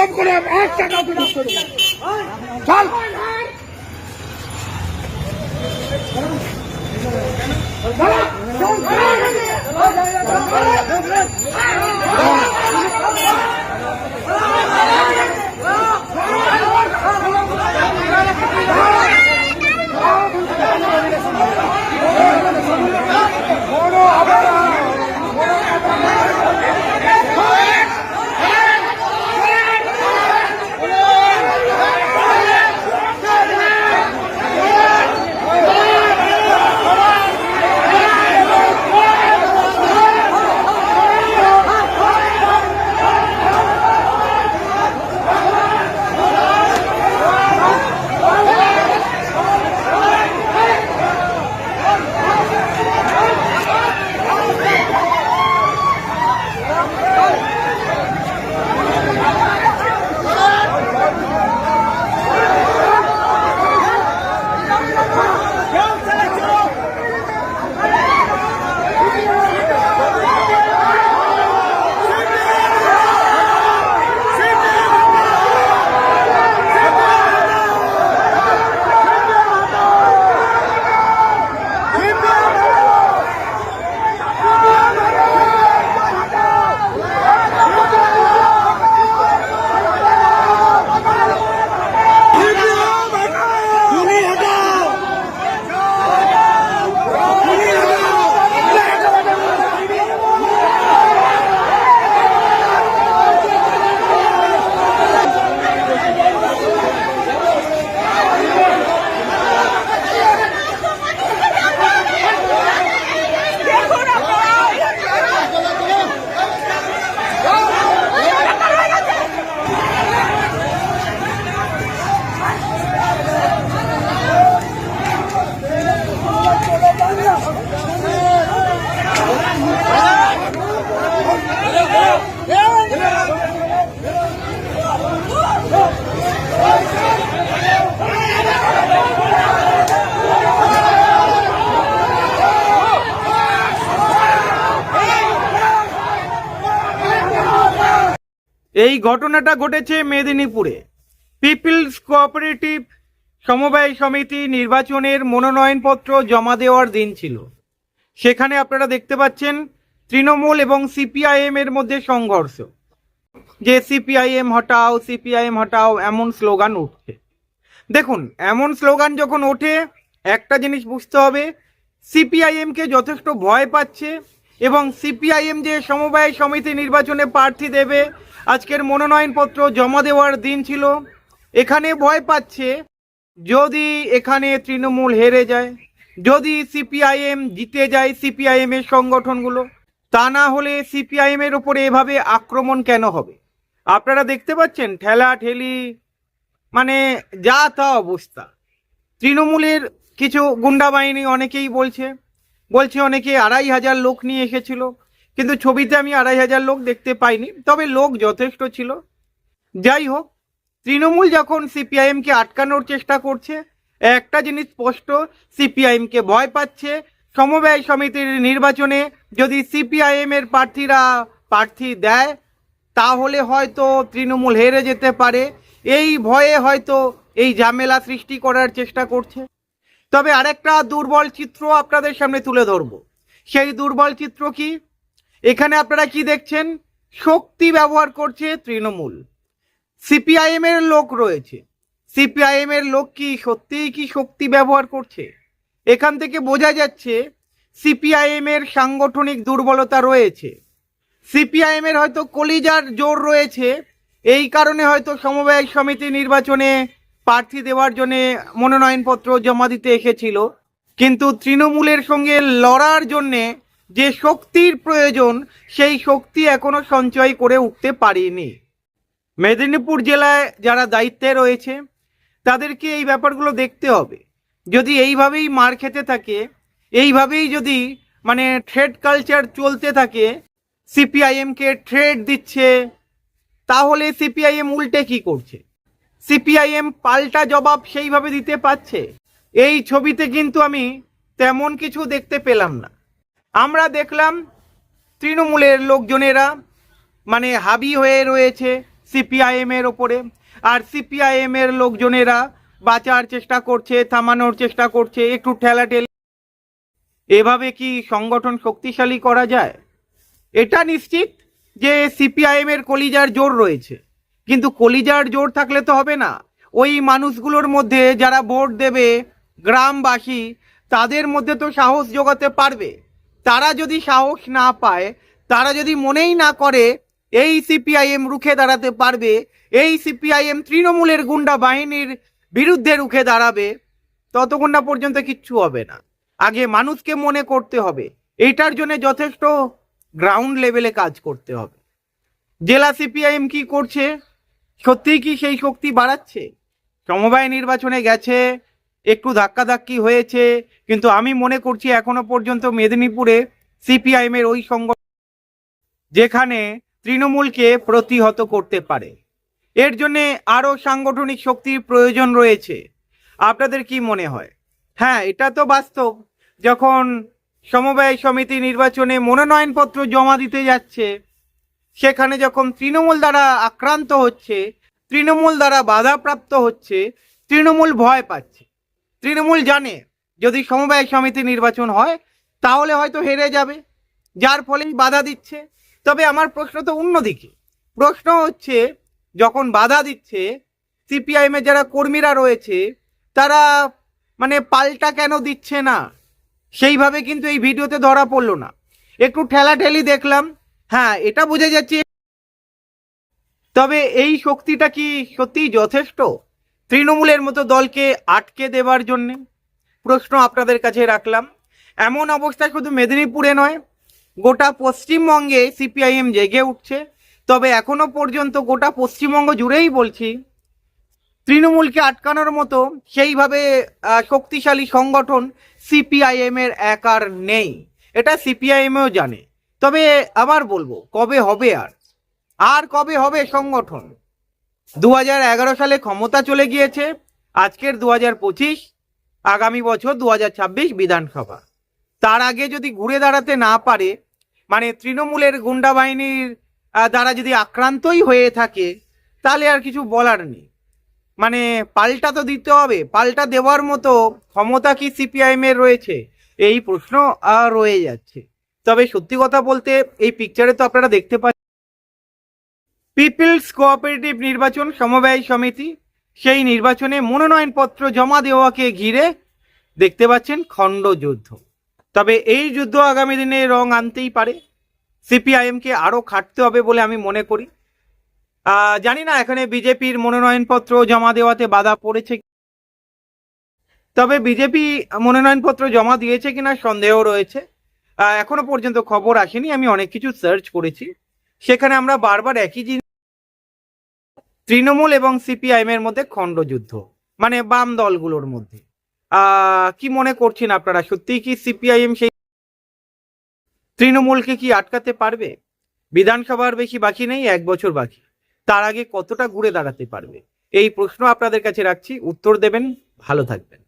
বেদম করে এক টাকা বিনাশ করব চল। এই ঘটনাটা ঘটেছে মেদিনীপুরে। পিপলস কোঅপারেটিভ সমবায় সমিতি নির্বাচনের মনোনয়নপত্র জমা দেওয়ার দিন ছিল। সেখানে আপনারা দেখতে পাচ্ছেন তৃণমূল এবং সিপিআইএম এর মধ্যে সংঘর্ষ। যে সিপিআইএম হটাও সিপিআইএম হটাও, এমন স্লোগান উঠছে। দেখুন, এমন স্লোগান যখন ওঠে, একটা জিনিস বুঝতে হবে সিপিআইএমকে যথেষ্ট ভয় পাচ্ছে এবং সিপিআইএম যে সমবায় সমিতি নির্বাচনে প্রার্থী দেবে আজকের মনোনয়নপত্র জমা দেওয়ার দিন ছিল। এখানে ভয় পাচ্ছে যদি এখানে তৃণমূল হেরে যায়, যদি সিপিআইএম জিতে যায় সিপিআইএম এর সংগঠনগুলো, তা না হলে সিপিআইএম এর উপরে এভাবে আক্রমণ কেন হবে? আপনারা দেখতে পাচ্ছেন ঠেলা ঠেলি মানে যা তা অবস্থা। তৃণমূলের কিছু গুন্ডা বাহিনী অনেকেই বলছে বলছে অনেকে আড়াই হাজার লোক নিয়ে এসেছিল কিন্তু ছবিতে আমি আড়াই হাজার লোক দেখতে পাইনি, তবে লোক যথেষ্ট ছিল। যাই হোক, তৃণমূল যখন সিপিআইএমকে আটকানোর চেষ্টা করছে, একটা জিনিস স্পষ্ট, সিপিআইএমকে ভয় পাচ্ছে। সমবায় সমিতির নির্বাচনে যদি সিপিআইএম এর প্রার্থীরা প্রার্থী দেয়, তাহলে হয়তো তৃণমূল হেরে যেতে পারে। এই ভয়ে হয়তো এই ঝামেলা সৃষ্টি করার চেষ্টা করছে। তবে আরেকটা দুর্বল চিত্র আপনাদের সামনে তুলে ধরবো। সেই দুর্বল চিত্র কি? এখানে আপনারা কি দেখছেন? শক্তি ব্যবহার করছে তৃণমূল। সিপিআইএম এর লোক রয়েছে। সিপিআইএম এর লোক কি সত্যিই কি শক্তি ব্যবহার করছে? এখান থেকে বোঝা যাচ্ছে সিপিআইএম এর সাংগঠনিক দুর্বলতা রয়েছে। সিপিআইএম এর হয়তো কলিজার জোর রয়েছে। এই কারণে হয়তো সমবায় সমিতি নির্বাচনে প্রার্থী দেওয়ার জন্য মনোনয়নপত্র জমা দিতে এসেছিল। কিন্তু তৃণমূলের সঙ্গে লড়ার জন্যে যে শক্তির প্রয়োজন, সেই শক্তি এখনও সঞ্চয় করে উঠতে পারিনি। মেদিনীপুর জেলায় যারা দায়িত্বে রয়েছে, তাদেরকে এই ব্যাপারগুলো দেখতে হবে। যদি এইভাবেই মার খেতে থাকে, এইভাবেই যদি মানে ট্রেড কালচার চলতে থাকে সিপিআইএমকে ট্রেড দিচ্ছে, তাহলে সিপিআইএম উল্টে কি করছে? সিপিআইএম পাল্টা জবাব সেইভাবে দিতে পারছে? এই ছবিতে কিন্তু আমি তেমন কিছু দেখতে পেলাম না। আমরা দেখলাম তৃণমূলের লোকজনেরা মানে হাবি হয়ে রয়েছে সিপিআইএম এর ওপরে। আর সিপিআইএম এর লোকজনেরা বাঁচার চেষ্টা করছে, থামানোর চেষ্টা করছে, একটু ঠেলাঠেলি। এভাবে কি সংগঠন শক্তিশালী করা যায়? এটা নিশ্চিত যে সিপিআইএম এর কলিজার জোর রয়েছে। কিন্তু কলিজার জোর থাকলে তো হবে না। ওই মানুষগুলোর মধ্যে যারা ভোট দেবে গ্রামবাসী, তাদের মধ্যে তো সাহস জোগাতে পারবে। তারা যদি সাহস না পায়, তারা যদি মনেই না করে, এই সিপিআইএম রুখে দাঁড়াতে পারবে, এই সিপিআইএম তৃণমূলের গুন্ডা বাহিনীর বিরুদ্ধে রুখে দাঁড়াবে, ততক্ষণ না পর্যন্ত কিচ্ছু হবে না। আগে মানুষকে মনে করতে হবে। এইটার জন্য যথেষ্ট গ্রাউন্ড লেভেলে কাজ করতে হবে। জেলা সিপিআইএম কি করছে? সত্যিই কি সেই শক্তি বাড়াচ্ছে? সমবায় নির্বাচনে গেছে একটু ধাক্কাধাক্কি হয়েছে, কিন্তু আমি মনে করছি এখনও পর্যন্ত মেদিনীপুরে সিপিআইএম এর ওই সংগঠন যেখানে তৃণমূলকে প্রতিহত করতে পারে। এর জন্যে আরও সাংগঠনিক শক্তির প্রয়োজন রয়েছে। আপনাদের কি মনে হয়? হ্যাঁ এটা তো বাস্তব। যখন সমবায় সমিতি নির্বাচনে মনোনয়নপত্র জমা দিতে যাচ্ছে, সেখানে যখন তৃণমূল দ্বারা আক্রান্ত হচ্ছে, তৃণমূল দ্বারা বাধাপ্রাপ্ত হচ্ছে, তৃণমূল ভয় পাচ্ছে। তৃণমূল জানে যদি সমবায় সমিতি নির্বাচন হয়, তাহলে হয়তো হেরে যাবে। যার ফলেই বাধা দিচ্ছে। তবে আমার প্রশ্ন তো অন্যদিকে। প্রশ্ন হচ্ছে, যখন বাধা দিচ্ছে, সিপিআইএম এর যারা কর্মীরা রয়েছে, তারা মানে পাল্টা কেন দিচ্ছে না? সেইভাবে কিন্তু এই ভিডিওতে ধরা পড়ল না। একটু ঠেলাঠেলি দেখলাম। হ্যাঁ এটা বোঝা যাচ্ছে। তবে এই শক্তিটা কি সত্যিই যথেষ্ট? তৃণমূলের মতো দলকে আটকে দেবার জন্যে প্রশ্ন আপনাদের কাছে রাখলাম। এমন অবস্থা শুধু মেদিনীপুরে নয়, গোটা পশ্চিমবঙ্গে সিপিআইএম জেগে উঠছে। তবে এখনও পর্যন্ত গোটা পশ্চিমবঙ্গ জুড়েই বলছি, তৃণমূলকে আটকানোর মতো সেইভাবে শক্তিশালী সংগঠন সিপিআইএম এর এক আর নেই। এটা সিপিআইএমও জানে। তবে আবার বলব, কবে হবে আর? আর কবে হবে সংগঠন? দু সালে ক্ষমতা চলে গিয়েছে, আজকের দু হাজার পঁচিশ, আগামী বছর দু হাজার ছাব্বিশ বিধানসভা। তার আগে যদি ঘুরে দাঁড়াতে না পারে মানে তৃণমূলের গুন্ডা বাহিনীর দ্বারা যদি আক্রান্তই হয়ে থাকে, তাহলে আর কিছু বলার নেই। মানে পাল্টা তো দিতে হবে, পাল্টা দেওয়ার মতো ক্ষমতা কি সিপিআইএম এর রয়েছে? এই প্রশ্ন রয়ে যাচ্ছে। তবে সত্যি কথা বলতে, এই পিকচারে তো আপনারা দেখতে পাচ্ছেন। পিপলস কোঅপারেটিভ নির্বাচন সমবায় সমিতি, সেই নির্বাচনে মনোনয়নপত্র জমা দেওয়াকে ঘিরে দেখতে পাচ্ছেন খণ্ডযুদ্ধ তবে এই যুদ্ধ আগামী দিনে রং আনতেই পারে। সিপিআইএমকে আরও খাটতে হবে বলে আমি মনে করি। জানি না, এখানে বিজেপির মনোনয়নপত্র জমা দেওয়াতে বাধা পড়েছে তবে বিজেপি মনোনয়নপত্র জমা দিয়েছে কিনা সন্দেহ রয়েছে। এখনও পর্যন্ত খবর আসেনি, আমি অনেক কিছু সার্চ করেছি। সেখানে আমরা বারবার একই জিনিস তৃণমূল এবং সিপিআইএম এর মধ্যে খণ্ডযুদ্ধ মানে বাম দলগুলোর মধ্যে। কি মনে করছেন আপনারা? সত্যিই কি সিপিআইএম সেই তৃণমূলকে কি আটকাতে পারবে? বিধানসভার বেশি বাকি নেই, এক বছর বাকি। তার আগে কতটা ঘুরে দাঁড়াতে পারবে? এই প্রশ্ন আপনাদের কাছে রাখছি। উত্তর দেবেন। ভালো থাকবেন।